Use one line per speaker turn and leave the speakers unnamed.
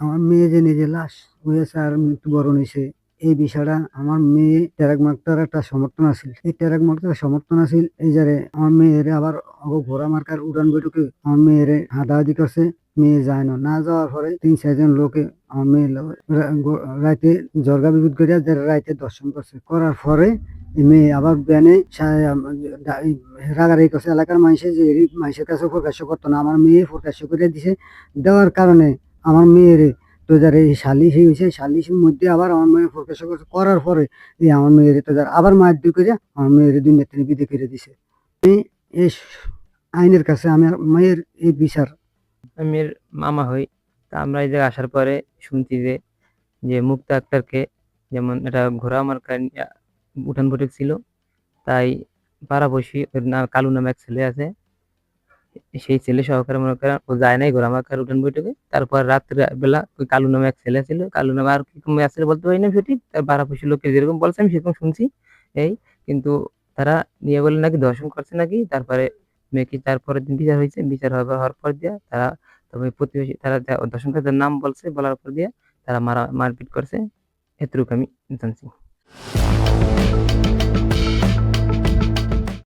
আমার মেয়ে যে নিজে লাশ হয়েছে আর মৃত্যুবরণ হয়েছে, এই বিষয়টা আমার মেয়ে টেরাক মার্কার একটা সমর্থন আছিল। এই টেরাক মার্কার সমর্থন আছিল এই যারে আমার মেয়ের আবার ঘোড়া মার্কার উড়ান বৈঠকে আমার মেয়ের হাদাহাদি করছে, মেয়ে যায় না। না যাওয়ার পরে তিন চারজন লোকে আমার মেয়ে রাইতে জর্গা বিপদ করিয়া যারা রাইতে দর্শন করছে। করার পরে মেয়ে আবার ব্যানে রাগারাগি করছে। এলাকার মানুষের যে মানুষের কাছে প্রকাশ্য করতো না, আমার মেয়ে প্রকাশ্য করে দিছে। দেওয়ার কারণে আমার মেয়ের তো যারা এই সালিশ হয়েছে সালিশের মধ্যে আবার আমার মেয়ে প্রকাশ্য করছে করার পরে এই আমার মেয়ের তো যারা আবার দুই করে আমার মেয়ের দুই নেত্রী বিদে করে দিছে। আমি এই আইনের কাছে আমার মেয়ের এই বিচার
মেয়ের মামা হই, তা আমরা এই জায়গায় আসার পরে শুনছি যে যে মুক্তা আক্তারকে যেমন এটা ঘোরা আমার উঠান বৈঠক ছিল, তাই পাড়াপড়শি ওর নাম কালু নামে এক ছেলে আছে সেই ছেলে সহকারে মনে করেন, ও যায় নাই ঘোড়া মার্কার উঠান বৈঠকে। তারপর রাত্রে বেলা ওই কালু নামে এক ছেলে ছিল, কালু নামে আর কি আছে বলতে পারি না সঠিক তার পাড়াপড়শি লোককে যেরকম বলছে আমি সেরকম শুনছি এই। কিন্তু তারা নিয়ে বলে নাকি দর্শন করছে নাকি, তারপরে মেয়েকে তারপরের দিন বিচার হয়েছে, বিচার হওয়ার পর দিয়া তারা তবে প্রতিবেশী তারা দর্শনকারীদের নাম বলছে, বলার পর দিয়ে তারা মারা, মারপিট করছে। এতটুকু আমি জানছি।